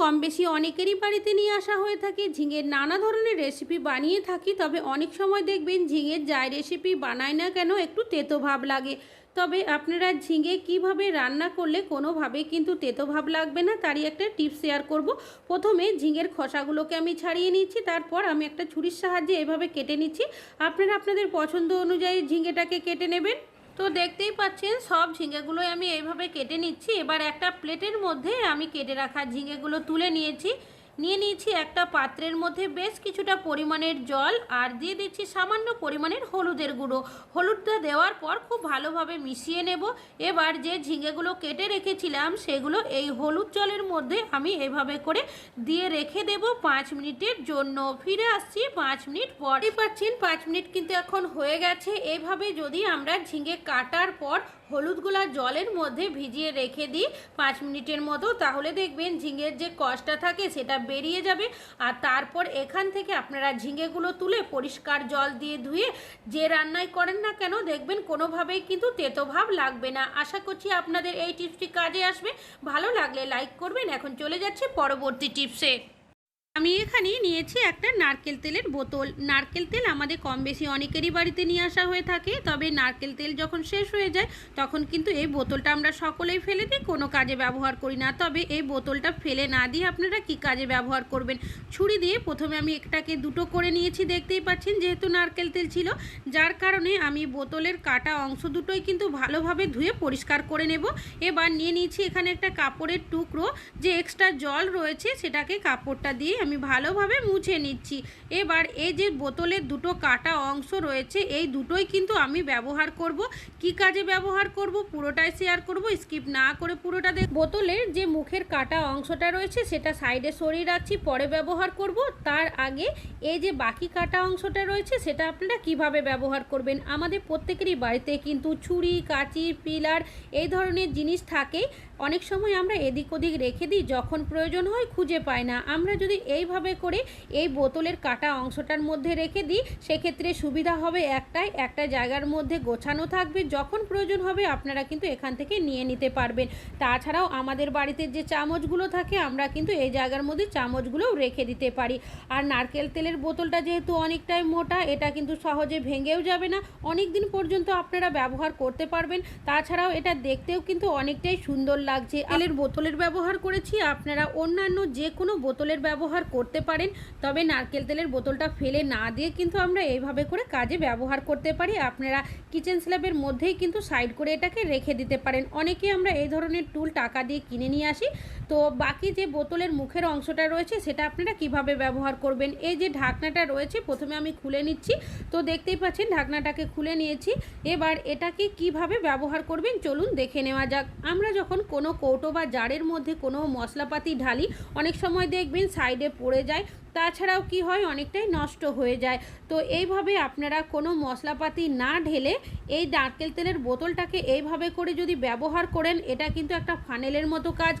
কম বেশি অনেকেরই বাড়িতে নিয়ে আসা হয়ে থাকে। ঝিঙের নানা ধরনের রেসিপি বানিয়ে থাকি, তবে অনেক সময় দেখবেন ঝিঙের যাই রেসিপি বানায় না কেন একটু তেতো ভাব লাগে। তবে আপনারা ঝিঙে কীভাবে রান্না করলে কোনোভাবে কিন্তু তেতো ভাব লাগবে না, তারই একটা টিপস শেয়ার করব। প্রথমে ঝিঙের খোসাগুলোকে আমি ছাড়িয়ে নিচ্ছি, তারপর আমি একটা ছুরির সাহায্যে এভাবে কেটে নিচ্ছি। আপনারা আপনাদের পছন্দ অনুযায়ী ঝিঙেটাকে কেটে নেবেন। তো দেখতেই পাচ্ছেন, সব ঝিঙেগুলোই আমি এইভাবে কেটে নিচ্ছি। এবার একটা প্লেটের মধ্যে আমি কেটে রাখা ঝিঙেগুলো তুলে নিয়েছি। নিয়ে নিয়েছি একটা পাত্রের মধ্যে বেশ কিছুটা পরিমাণের জল আর দিয়ে দিচ্ছি সামান্য পরিমাণের হলুদের গুঁড়ো। হলুদটা দেওয়ার পর খুব ভালোভাবে মিশিয়ে নেব। এবার যে ঝিঙেগুলো কেটে রেখেছিলাম, সেগুলো এই হলুদ জলের মধ্যে আমি এভাবে করে দিয়ে রেখে দেব পাঁচ মিনিটের জন্য। ফিরে আসছি পাঁচ মিনিট পরই পাচ্ছেন, পাঁচ মিনিট কিন্তু এখন হয়ে গেছে। এভাবে যদি আমরা ঝিঙে কাটার পর হলুদগুলা জলের মধ্যে ভিজিয়ে রেখে দিই পাঁচ মিনিটের মতো। তাহলে দেখবেন ঝিঙের যে কষটা থাকে সেটা বেরিয়ে যাবে। আর তারপর এখান থেকে আপনারা ঝিঙেগুলো তুলে পরিষ্কার জল দিয়ে ধুয়ে যে রান্নায় করেন না কেন দেখবেন কোনোভাবেই কিন্তু তেতো ভাব লাগবে না। আশা করছি আপনাদের এই টিপসটি কাজে আসবে। ভালো লাগলে লাইক করবেন। এখন চলে যাচ্ছে পরবর্তী টিপসে। আমি এখানে নিয়েছি একটা নারকেল তেলের বোতল। নারকেল তেল আমাদের কম বেশি অনেকেরই বাড়িতে নিয়ে আসা হয়ে থাকে, তবে নারকেল তেল যখন শেষ হয়ে যায়, তখন কিন্তু এই বোতলটা আমরা সকলেই ফেলে দিই, কোনো কাজে ব্যবহার করি না। তবে এই বোতলটা ফেলে না দিয়ে আপনারা কি কাজে ব্যবহার করবেন? ছুরি দিয়ে প্রথমে আমি একটাকে দুটো করে নিয়েছি, দেখতেই পাচ্ছেন যেহেতু নারকেল তেল ছিল, যার কারণে আমি বোতলের কাটা অংশ দুটোই কিন্তু ভালোভাবে ধুয়ে পরিষ্কার করে নেব। এবার নিয়ে নিয়েছি এখানে একটা কাপড়ের টুকরো, যে এক্সট্রা জল রয়েছে সেটাকে কাপড়টা দিয়ে আমি ভালোভাবে মুছে নিচ্ছি। এবার এই যে বোতলের দুটো কাটা অংশ রয়েছে, এই দুটোই কিন্তু আমি ব্যবহার করব। কি কাজে ব্যবহার করব, পুরোটাই শেয়ার করব স্কিপ না করে পুরোটা দেখ বোতলের যে মুখের কাটা অংশটা রয়েছে, সেটা সাইডে সরিয়ে রাখছি, পরে ব্যবহার করব। তার আগে এই যে বাকি কাটা অংশটা রয়েছে, সেটা আপনারা কীভাবে ব্যবহার করবেন? আমাদের প্রত্যেকেরই বাড়িতে কিন্তু ছুরি, কাঁচি, পিলার এই ধরনের জিনিস থাকে। অনেক সময় আমরা এদিক ওদিক রেখে দিই, যখন প্রয়োজন হয় খুঁজে পাই না। আমরা যদি এইভাবে করে এই বোতলের কাটা অংশটার মধ্যে রেখে দিই। সেক্ষেত্রে সুবিধা হবে একটাই, একটা জায়গার মধ্যে গোছানো থাকবে। যখন প্রয়োজন হবে আপনারা কিন্তু এখান থেকে নিয়ে নিতে পারবেন। তাছাড়াও আমাদের বাড়িতে যে চামচগুলো থাকে, আমরা কিন্তু এই জায়গার মধ্যে চামচগুলোও রেখে দিতে পারি। আর নারকেল তেলের বোতলটা যেহেতু অনেকটাই মোটা, এটা কিন্তু সহজে ভেঙেও যাবে না। অনেক দিন পর্যন্ত আপনারা ব্যবহার করতে পারবেন। তাছাড়াও এটা দেখতেও কিন্তু অনেকটাই সুন্দর লাগছে। তেলের বোতলের ব্যবহার করেছি। আপনারা অন্যান্য যে কোনো বোতলের ব্যবহার করতে পারেন, তবে নারকেল তেলের বোতলটা ফেলে না দিয়ে কিন্তু আমরা এইভাবে করে কাজে ব্যবহার করতে পারি। আপনারা কিচেন স্ল্যাবের মধ্যেই কিন্তু সাইড করে এটাকে রেখে দিতে পারেন। অনেকে আমরা এই ধরনের টুল টাকা দিয়ে কিনে নিয়ে আসি। তো বাকি যে বোতলের মুখের অংশটা রয়েছে, সেটা আপনারা কীভাবে ব্যবহার করবেন? এই যে ঢাকনাটা রয়েছে, প্রথমে আমি খুলে নিচ্ছি। তো দেখতেই পাচ্ছেন, ঢাকনাটাকে খুলে নিয়েছি। এবার এটাকে কীভাবে ব্যবহার করবেন, চলুন দেখে নেওয়া যাক। আমরা যখন কোনো কৌটো বা জারের মধ্যে কোনো মশলাপাতি ঢালি, অনেক সময় দেখবেন সাইডে পড়ে যায়, তাছাড়াও কি হয়? অনেকটাই নষ্ট হয়ে যায়। তো এইভাবে আপনারা কোনো মশলাপাতি না ঢেলে এই নারকেল তেলের বোতলটাকে এইভাবে করে যদি ব্যবহার করেন, এটা কিন্তু একটা ফানেলের মতো কাজ।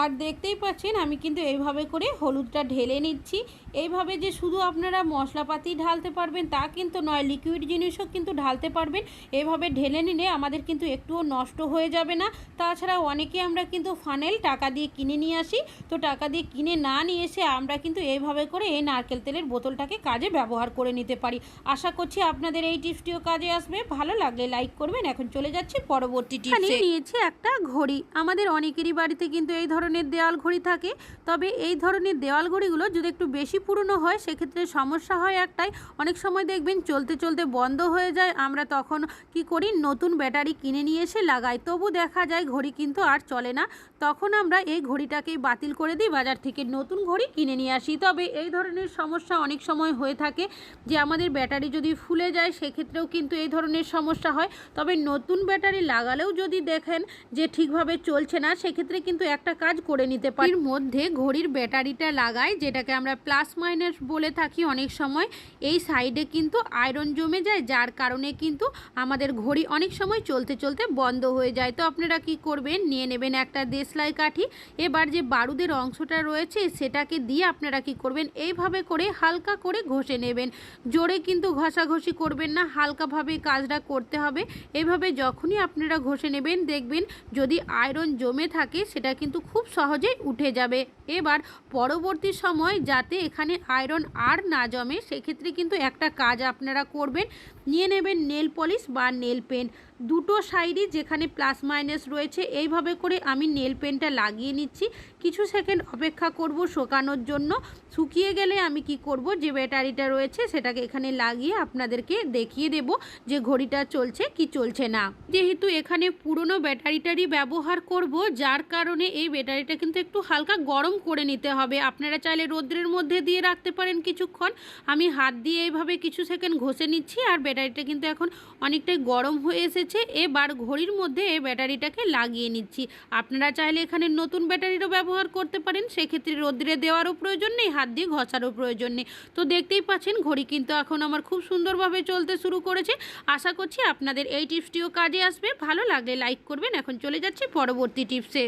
আর দেখতেই পাচ্ছেন, আমি কিন্তু এইভাবে করে হলুদটা ঢেলে নিচ্ছি। এইভাবে যে শুধু আপনারা মশলাপাতি ঢালতে পারবেন, তা কিন্তু নয় লিকুইড জিনিসও কিন্তু ঢালতে পারবেন। এভাবে ঢেলে নিলে আমাদের কিন্তু একটুও নষ্ট হয়ে যাবে না। তাছাড়া অনেকে আমরা কিন্তু ফানেল টাকা দিয়ে কিনে নিয়ে আসি। তো টাকা দিয়ে কিনে না নিয়ে এসে আমরা কিন্তু এইভাবে করে এই নারকেল তেলের বোতলটাকে কাজে ব্যবহার করে নিতে পারি। আশা করছি আপনাদের এই টিপসটিও কাজে আসবে। ভালো লাগলে লাইক করবেন। এখন চলে যাচ্ছি পরবর্তী টিপসে। নিয়েছি একটা ঘড়ি। আমাদের অনেকেরই বাড়িতে কিন্তু এই ধরনের দেওয়াল ঘড়ি থাকে, তবে এই ধরনের দেওয়াল ঘড়িগুলো যদি একটু বেশি পুরনো হয়, সেক্ষেত্রে সমস্যা হয় একটাই, অনেক সময় দেখবেন চলতে চলতে বন্ধ হয়ে যায়, আমরা তখন কি করি, নতুন ব্যাটারি কিনে নিয়ে এসে লাগাই, তবু দেখা যায় ঘড়ি কিন্তু আর চলে না, তখন আমরা এই ঘড়িটাকেই বাতিল করে দিই, বাজার থেকে নতুন ঘড়ি কিনে নিয়ে আসি, তবে এই ধরনের সমস্যা অনেক সময় হয়ে থাকে, যে আমাদের ব্যাটারি যদি ফুলে যায়, সেক্ষেত্রেও কিন্তু এই ধরনের সমস্যা হয়, তবে নতুন ব্যাটারি লাগালেও যদি দেখেন যে ঠিকভাবে চলছে না, সেক্ষেত্রে কিন্তু একটা কাজ কাজ করে নিতে পারি এর মধ্যে ঘড়ির ব্যাটারিটা লাগাই, যেটাকে আমরা প্লাস মাইনাস বলে থাকি অনেক সময়। এই সাইডে কিন্তু আয়রন জমে যায়, যার কারণে কিন্তু আমাদের ঘড়ি অনেক সময় চলতে চলতে বন্ধ হয়ে যায়। তো আপনারা কি করবেন? নিয়ে নেবেন একটা দেশলাই কাঠি। এবার যে বারুদের অংশটা রয়েছে, সেটাকে দিয়ে আপনারা কি করবেন? এইভাবে করে হালকা করে ঘষে নেবেন। জোরে কিন্তু ঘষাঘষি করবেন না, হালকাভাবে কাজটা করতে হবে। এভাবে যখনই আপনারা ঘষে নেবেন, দেখবেন যদি আয়রন জমে থাকে, সেটা কিন্তু খুব সহজেই উঠে যাবে। এবার পরবর্তী সময় যাতে এখানে আয়রন আর না জমে, সেক্ষেত্রে কিন্তু একটা কাজ আপনারা করবেন। নিয়ে নেবেন নেল পলিশ বা নেল পেন। দুটো সাইডই যেখানে প্লাস মাইনাস রয়েছে, এইভাবে করে আমি নেল পেনটা লাগিয়ে নিচ্ছি। কিছু সেকেন্ড অপেক্ষা করব শোকানোর জন্য। শুকিয়ে গেলে আমি কি করব? যে ব্যাটারিটা রয়েছে সেটাকে এখানে লাগিয়ে আপনাদেরকে দেখিয়ে দেব যে ঘড়িটা চলছে কি চলছে না। যেহেতু এখানে পুরনো ব্যাটারিটারই ব্যবহার করব, যার কারণে এই ব্যাটারিটা কিন্তু একটু হালকা গরম করে নিতে হবে। আপনারা চাইলে রোদ্রের মধ্যে দিয়ে রাখতে পারেন কিছুক্ষণ। আমি হাত দিয়ে এইভাবে কিছু সেকেন্ড ঘষে নিচ্ছি আর ব্যাটারিটা কিন্তু এখন অনেকটাই গরম হয়ে এসেছে। এবার ঘড়ির মধ্যে এই ব্যাটারিটাকে লাগিয়ে নিচ্ছি। আপনারা চাইলে এখানে নতুন ব্যাটারিরও ব্যবহার করতে পারেন। সেক্ষেত্রে রোদ্রে দেওয়ারও প্রয়োজন নেই, হাত দিয়ে ঘষারও প্রয়োজন নেই। তো দেখতেই পাচ্ছেন, ঘড়ি কিন্তু এখন আমার খুব সুন্দরভাবে চলতে শুরু করেছে। আশা করছি আপনাদের এই টিপসটিও কাজে আসবে। ভালো লাগলে লাইক করবেন। এখন চলে যাচ্ছি পরবর্তী টিপসে।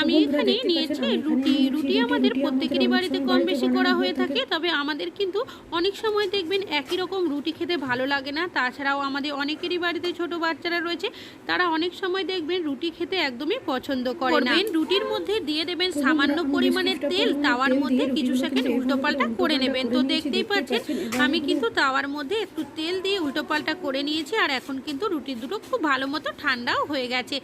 আমি এখানে নিয়েছি রুটি। রুটি আমাদের প্রত্যেকেরই বাড়িতে কম বেশি করা হয়ে থাকে তবে আমাদের কিন্তু অনেক সময় দেখবেন একই রকম রুটি খেতে ভালো লাগে না। তাছাড়াও আমাদের অনেকেরই বাড়িতে ছোট বাচ্চারা রয়েছে তারা অনেক সময় দেখবেন রুটি খেতে একদমই পছন্দ করে না। রুটির মধ্যে দিয়ে দেবেন সামান্য পরিমাণের তেল তাওয়ার মধ্যে কিছু সেকেন্ড মধ্যে উল্টো পাল্টা করে নেবেন। তো দেখতেই দেখতে পাচ্ছেন। আমি আমি কিন্তু তাওয়ার মধ্যে একটু তেল দিয়ে উল্টো পাল্টা করে নিয়েছি আর এখন কিন্তু রুটি দুটো খুব ভালো মতো ঠান্ডাও হয়ে গেছে।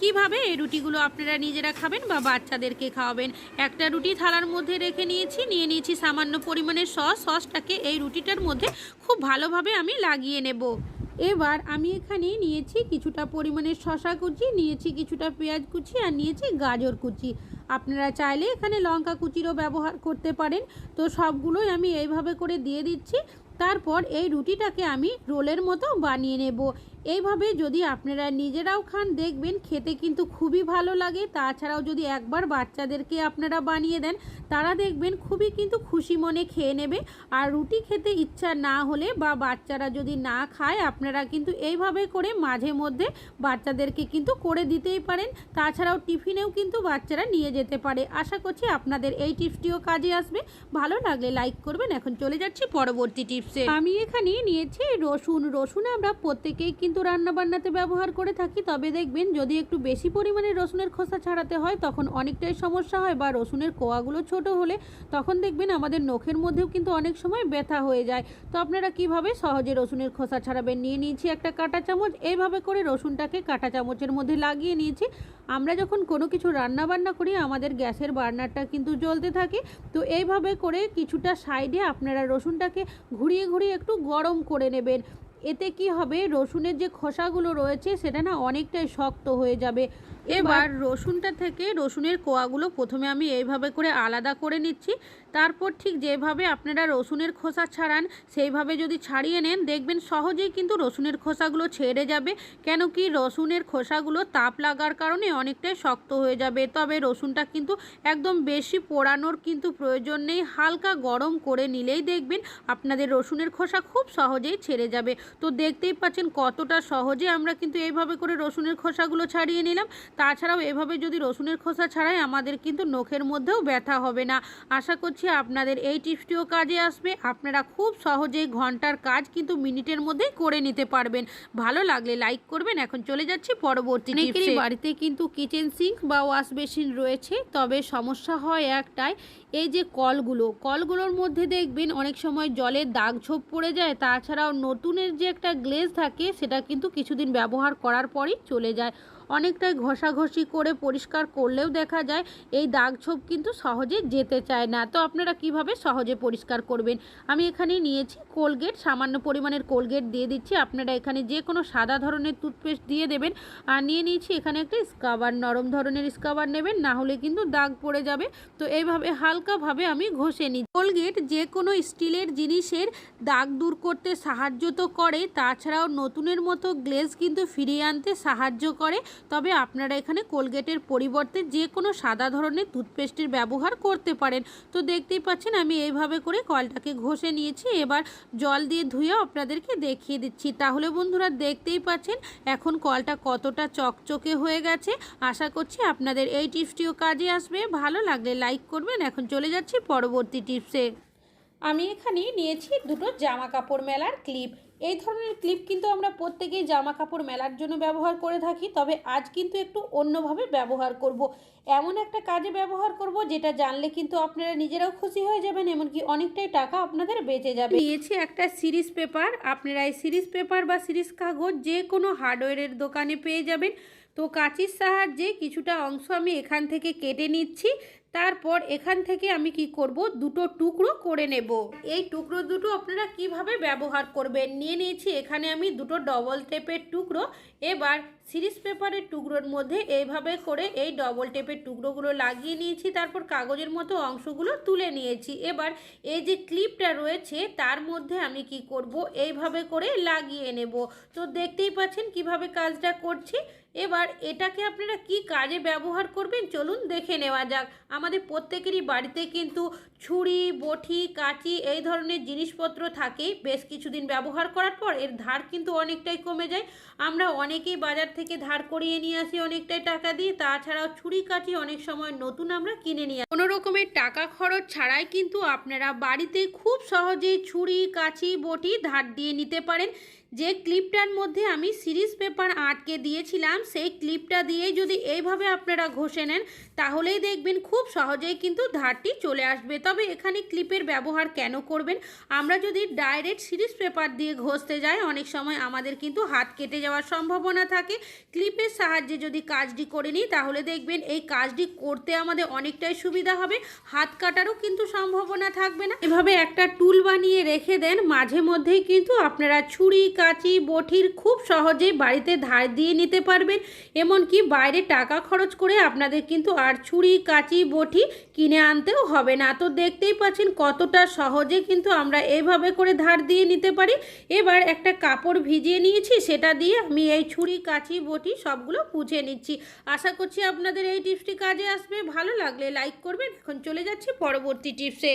কীভাবে এই রুটিগুলো আপনারা নিজেরা খাবেন বা বাচ্চাদেরকে খাওয়াবেন? একটা রুটি থালার মধ্যে রেখে নিয়েছি, নিয়ে নিয়েছি সামান্য পরিমাণের সস। সসটাকে এই রুটিটার মধ্যে খুব ভালোভাবে আমি লাগিয়ে নেব। এবার আমি এখানে নিয়েছি কিছুটা পরিমাণের শশা কুচি, নিয়েছি কিছুটা পেঁয়াজ কুচি আর নিয়েছি গাজর কুচি। আপনারা চাইলে এখানে লঙ্কা কুচিরও ব্যবহার করতে পারেন। তো সবগুলোই আমি এইভাবে করে দিয়ে দিচ্ছি। তারপর এই রুটিটাকে আমি রোলের মতো বানিয়ে নেব। এইভাবে যদি আপনারা নিজেরাও খান, দেখবেন খেতে কিন্তু খুবই ভালো লাগে। তাছাড়াও যদি একবার বাচ্চাদেরকে আপনারা বানিয়ে দেন, তারা দেখবেন খুবই কিন্তু খুশি মনে খেয়ে নেবে। আর রুটি খেতে ইচ্ছা না হলে বা বাচ্চারা যদি না খায়, আপনারা কিন্তু এইভাবে করে মাঝে মধ্যে বাচ্চাদেরকে কিন্তু করে দিতেই পারেন। তাছাড়াও টিফিনেও কিন্তু বাচ্চারা নিয়ে যেতে পারে। আশা করছি আপনাদের এই টিপসটিও কাজে আসবে। ভালো লাগলে লাইক করবেন। এখন চলে যাচ্ছি পরবর্তী টিপসে। আমি এখানে নিয়েছি রসুন। রসুন আমরা প্রত্যেকেই কিন্তু রান্না বান্নাতে ব্যবহার করে থাকি, তবে দেখবেন যদি একটু বেশি পরিমাণে রসুনের খোসা ছাড়াতে হয়, তখন অনেকটাই সমস্যা হয় বা রসুনের কোয়াগুলো ছোট হলে তখন দেখবেন আমাদের নখের মধ্যেও কিন্তু অনেক সময় ব্যথা হয়ে যায়। তো আপনারা কীভাবে সহজে রসুনের খোসা ছাড়াবেন? নিয়ে নিয়েছি একটা কাঁটা চামচ এইভাবে করে রসুনটাকে কাঁটা চামচের মধ্যে লাগিয়ে নিয়েছি। আমরা যখন কোনো কিছু রান্না বান্না করি, আমাদের গ্যাসের বার্নারটা কিন্তু জ্বলতে থাকে। তো এইভাবে করে কিছুটা সাইডে আপনারা রসুনটাকে ঘুরিয়ে ঘুরিয়ে একটু গরম করে নেবেন। এতে কি হবে? রসুনের যে খোসাগুলো রয়েছে সেটা না অনেকটাই শক্ত হয়ে যাবে। এবার রসুনটা থেকে রসুনের কোয়াগুলো প্রথমে আমি এইভাবে করে আলাদা করে নিচ্ছি। তারপর ঠিক যেভাবে আপনারা রসুনের খোসা ছাড়ান, সেইভাবে যদি ছাড়িয়ে নেন, দেখবেন সহজেই কিন্তু রসুনের খোসাগুলো ছেড়ে যাবে। কেন কি রসুনের খোসাগুলো তাপ লাগার কারণে অনেকটাই শক্ত হয়ে যাবে। তবে রসুনটা কিন্তু একদম বেশি পোড়ানোর কিন্তু প্রয়োজন নেই। হালকা গরম করে নিলেই দেখবেন আপনাদের রসুনের খোসা খুব সহজেই ছেড়ে যাবে। তো দেখতেই পাচ্ছেন কতটা সহজে আমরা কিন্তু এইভাবে করে রসুনের খোসাগুলো ছাড়িয়ে নিলাম। তাছাড়াও এভাবে যদি রসুনের খোসা ছাড়াই আমাদের কিন্তু নখের মধ্যেও ব্যথা হবে না। আশা করছি আপনাদের এই টিপসটিও কাজে আসবে। আপনারা খুব সহজেই ঘণ্টার কাজ কিন্তু মিনিটের মধ্যেই করে নিতে পারবেন। ভালো লাগলে লাইক করবেন। এখন চলে যাচ্ছি পরবর্তী অনেকেরই বাড়িতে কিন্তু কিচেন সিঙ্ক বা ওয়াশ বেসিন রয়েছে তবে সমস্যা হয় একটাই এই যে কলগুলো। কলগুলোর মধ্যে দেখবেন অনেক সময় জলের দাগ ছোপ পড়ে যায় তাছাড়াও নতুনের যে একটা গ্লেজ থাকে সেটা কিন্তু কিছুদিন ব্যবহার করার পরই চলে যায়। অনেকটাই ঘষাঘষি করে পরিষ্কার করলেও দেখা যায় এই দাগ ছোপ কিন্তু সহজে যেতে চায় না। তো আপনারা কীভাবে সহজে পরিষ্কার করবেন? আমি এখানে নিয়েছি কোলগেট, সামান্য পরিমাণের কোলগেট দিয়ে দিচ্ছি। আপনারা এখানে যে কোনো সাদা ধরনের টুথপেস্ট দিয়ে দেবেন। আর নিয়ে নিয়েছি এখানে একটা স্কাবার, নরম ধরনের স্কাবার নেবেন, না হলে কিন্তু দাগ পড়ে যাবে। তো এইভাবে হালকাভাবে আমি ঘষে নিই কোলগেট যে কোনো স্টিলের জিনিসের দাগ দূর করতে সাহায্য তো করে, তাছাড়াও নতুনের মতো গ্লেজ কিন্তু ফিরিয়ে আনতে সাহায্য করে। তবে আপনারা এখানে কোলগেটের পরিবর্তে যে কোনো সাদা ধরনের টুথপেস্টের ব্যবহার করতে পারেন। তো দেখতেই পাচ্ছেন, আমি এইভাবে করে কলটাকে ঘষে নিয়েছি। এবার জল দিয়ে ধুয়ে আপনাদেরকে দেখিয়ে দিচ্ছি। তাহলে বন্ধুরা দেখতেই পাচ্ছেন, এখন কলটা কতটা চকচকে হয়ে গেছে। আশা করছি আপনাদের এই টিপসটিও কাজে আসবে। ভালো লাগলে লাইক করবেন। এখন চলে যাচ্ছি পরবর্তী টিপসে। আমি এখানে নিয়েছি দুটো জামা কাপড় মেলার ক্লিপ। এই ধরনের ক্লিপ কিন্তু আমরা প্রত্যেকেই জামা কাপড় মেলার জন্য ব্যবহার করে থাকি, তবে আজ কিন্তু একটু অন্যভাবে ব্যবহার করব। এমন একটা কাজে ব্যবহার করব যেটা জানলে কিন্তু আপনারা নিজেরাও খুশি হয়ে যাবেন, এমনকি অনেকটাই টাকা আপনাদের বেঁচে যাবে। নিয়েছি একটা সিরিজ পেপার আপনারা এই সিরিজ পেপার বা সিরিজ কাগজ যে কোনো হার্ডওয়্যারের দোকানে পেয়ে যাবেন। তো কাঁচির সাহায্যে কিছুটা অংশ আমি এখান থেকে কেটে নিচ্ছি। তারপর এখান থেকে আমি কি করব? দুটো টুকরো করে নেব। এই টুকরো দুটো আপনারা কীভাবে ব্যবহার করবেন? নিয়ে নিয়েছি এখানে আমি দুটো ডবল টেপের টুকরো। এবার সিরিজ পেপারের টুকরোর মধ্যে এইভাবে করে এই ডবল টেপের টুকরোগুলো লাগিয়ে নিয়েছি। তারপর কাগজের মতো অংশগুলো তুলে নিয়েছি। এবার এই যে ক্লিপটা রয়েছে, তার মধ্যে আমি কি করব? এইভাবে করে লাগিয়ে নেব। তো দেখতেই পাচ্ছেন কীভাবে কাজটা করছি। এবার এটাকে আপনারা কি কাজে ব্যবহার করবেন? চলুন দেখে নেওয়া যাক। আমাদের প্রত্যেকেরই বাড়িতে কিন্তু ছুরি, বটি, কাঁচি এই ধরনের জিনিসপত্র থাকেই বেশ কিছুদিন ব্যবহার করার পর এর ধার কিন্তু অনেকটাই কমে যায়। আমরা অনেকেই বাজার থেকে ধার করিয়ে নিয়ে আসি অনেকটাই টাকা দিয়ে। তাছাড়াও ছুরি কাঠি অনেক সময় নতুন আমরা কিনে নিয়ে। কোনো রকমের টাকা খরচ ছাড়াই কিন্তু আপনারা বাড়িতে খুব সহজেই ছুরি, কাঁচি, বটি ধার দিয়ে নিতে পারেন। যে ক্লিপটার মধ্যে আমি সিরিজ পেপার আটকে দিয়েছিলাম, সেই ক্লিপটা দিয়ে যদি এইভাবে আপনারা ঘষে নেন, তাহলেই দেখবেন খুব সহজেই কিন্তু ধারটি চলে আসবে। তবে এখানে ক্লিপের ব্যবহার কেন করবেন? আমরা যদি ডাইরেক্ট সিরিজ পেপার দিয়ে ঘষতে যাই, অনেক সময় আমাদের কিন্তু হাত কেটে যাওয়ার সম্ভাবনা থাকে। ক্লিপের সাহায্যে যদি কাজটি করে নিই, তাহলে দেখবেন এই কাজটি করতে আমাদের অনেকটাই সুবিধা হবে। হাত কাটারও কিন্তু সম্ভাবনা থাকবে না। এভাবে একটা টুল বানিয়ে রেখে দেন, মাঝে মধ্যেই কিন্তু আপনারা ছুরি কাঁচি বটির খুব সহজেই বাড়িতে ধার দিয়ে নিতে পারবেন। এমনকি বাইরে টাকা খরচ করে আপনাদের কিন্তু আর ছুরি, কাঁচি বটি কিনে আনতেও হবে না। তো দেখতেই পাচ্ছেন কতটা সহজে কিন্তু আমরা এইভাবে করে ধার দিয়ে নিতে পারি। এবার একটা কাপড় ভিজিয়ে নিয়েছি, সেটা দিয়ে আমি এই ছুরি, কাঁচি বটি সবগুলো পুছে নিচ্ছি। আশা করছি আপনাদের এই টিপসটি কাজে আসবে। ভালো লাগলে লাইক করবেন। এখন চলে যাচ্ছি পরবর্তী টিপসে।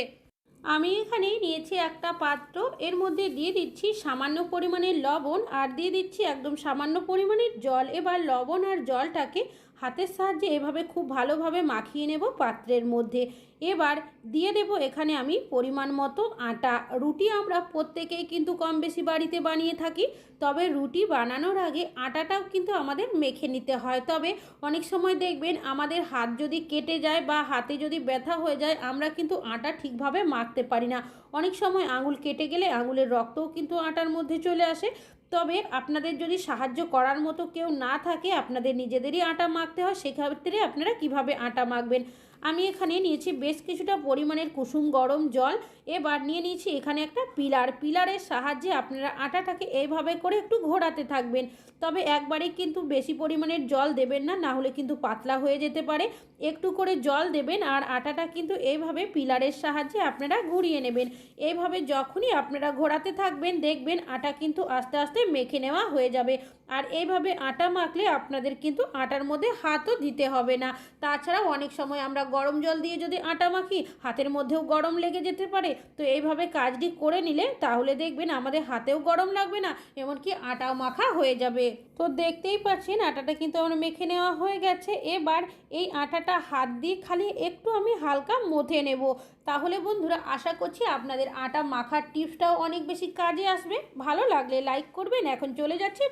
আমি এখানে নিয়েছি একটা পাত্র। এর মধ্যে দিয়ে দিচ্ছি সামান্য পরিমাণের লবণ আর দিয়ে দিচ্ছি একদম সামান্য পরিমাণের জল। এবার লবণ আর জলটাকে হাতের সাহায্যে এভাবে খুব ভালোভাবে মাখিয়ে নেব পাত্রের মধ্যে। এবার দিয়ে দেব এখানে আমি পরিমাণ মতো আটা। রুটি আমরা প্রত্যেকেই কিন্তু কম বেশি বাড়িতে বানিয়ে থাকি, তবে রুটি বানানোর আগে আটাটাও কিন্তু আমাদের মেখে নিতে হয়। তবে অনেক সময় দেখবেন আমাদের হাত যদি কেটে যায় বা হাতে যদি ব্যথা হয়ে যায়, আমরা কিন্তু আটা ঠিকভাবে মাখতে পারি না। অনেক সময় আঙুল কেটে গেলে আঙুলের রক্তও কিন্তু আটার মধ্যে চলে আসে। তবে আপনাদের যদি সাহায্য করার মতো কেউ না থাকে, আপনাদের নিজেদেরই আটা মাখতে হয়, সেক্ষেত্রে আপনারা কীভাবে আটা মাখবেন? আমি এখানে নিয়েছি বেশ কিছুটা পরিমাণের কুসুম গরম জল। এবার নিয়ে নিয়েছি এখানে একটা পিলার। পিলারের সাহায্যে আপনারা আটাটাকে এইভাবে করে একটু ঘোরাতে থাকবেন। তবে একবারে কিন্তু বেশি পরিমাণের জল দেবেন না না হলে কিন্তু পাতলা হয়ে যেতে পারে। একটু করে জল দেবেন আর আটাটা কিন্তু এইভাবে পিলারের সাহায্যে আপনারা ঘুরিয়ে নেবেন। এইভাবে যখনই আপনারা ঘোরাতে থাকবেন, দেখবেন আটা কিন্তু আস্তে আস্তে মেখে নেওয়া হয়ে যাবে। আর এইভাবে আটা মাখলে আপনাদের কিন্তু আটার মধ্যে হাতও দিতে হবে না। তাছাড়াও অনেক সময় আমরা গরম জল দিয়ে যদি আটা মাখি, হাতের মধ্যেও গরম লেগে যেতে পারে। তো এইভাবে কাজটি করে নিলে তাহলে দেখবেন আমাদের হাতেও গরম লাগবে না, এমনকি আটাও মাখা হয়ে যাবে। তো দেখতেই পাচ্ছেন আটাটা কিন্তু আমার মেখে নেওয়া হয়ে গেছে। এবার এই আটাটা হাত দিয়ে খালি একটু আমি হালকা মথে নেব। তাহলে বন্ধুরা আশা করছি আপনাদের আটা মাখার টিপসটাও অনেক বেশি কাজে আসবে। ভালো লাগলে লাইক করবেন। এখন চলে যাচ্ছি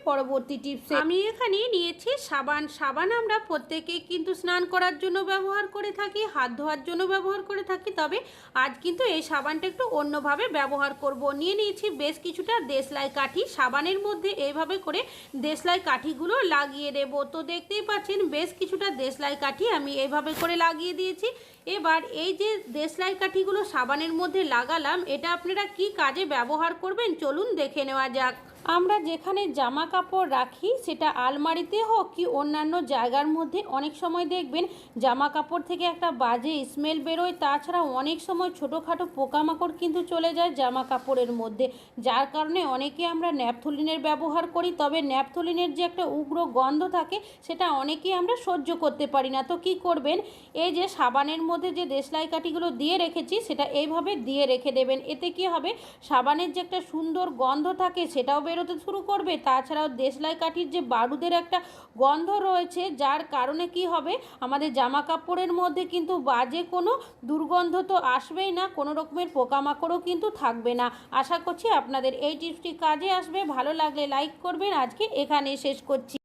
পরবর্তী টিপসে আমি এখানে নিয়েছি সাবান। সাবান আমরা প্রত্যেকেই কিন্তু স্নান করার জন্য ব্যবহার করে থাকি, হাত ধোয়ার জন্য ব্যবহার করে থাকি, তবে আজ কিন্তু এই সাবানটা একটু অন্যভাবে ব্যবহার করব। নিয়ে নিয়েছি বেশ কিছুটা দেশলাই কাঠি। সাবানের মধ্যে এইভাবে করে দেশলাই কাঠিগুলো লাগিয়ে দেবো। তো দেখতেই পাচ্ছেন বেশ কিছুটা দেশলাই কাঠি আমি এইভাবে করে লাগিয়ে দিয়েছি। এবার এই যে দেশলাই কাঠিগুলো সাবানের মধ্যে লাগালাম, এটা আপনারা কি কাজে ব্যবহার করবেন? চলুন দেখে নেওয়া যাক। আমরা যেখানে জামা কাপড় রাখি, সেটা আলমারিতে হোক কি অন্যান্য জায়গার মধ্যে, অনেক সময় দেখবেন জামা কাপড় থেকে একটা বাজে স্মেল বেরোয়। তাছাড়া অনেক সময় ছোটোখাটো পোকামাকড় কিন্তু চলে যায় জামা কাপড়ের মধ্যে। যার কারণে অনেকে আমরা ন্যাপথলিনের ব্যবহার করি, তবে ন্যাপথলিনের যে একটা উগ্র গন্ধ থাকে, সেটা অনেকেই আমরা সহ্য করতে পারি না। তো কি করবেন? এই যে সাবানের মধ্যে যে দেশলাই কাঠিগুলো দিয়ে রেখেছি, সেটা এইভাবে দিয়ে রেখে দেবেন। এতে কি হবে? সাবানের যে একটা সুন্দর গন্ধ থাকে, সেটাও বেরোতে শুরু করবে। তাছাড়াও দেশলাই কাঠির যে বারুদের একটা গন্ধ রয়েছে, যার কারণে কি হবে? আমাদের জামা কাপড়ের মধ্যে কিন্তু বাজে কোনো দুর্গন্ধ তো আসবেই না, কোনো রকমের পোকামাকড়ও কিন্তু থাকবে না। আশা করছি আপনাদের এই টিপসটি কাজে আসবে। ভালো লাগলে লাইক করবেন। আজকে এখানে শেষ করছি।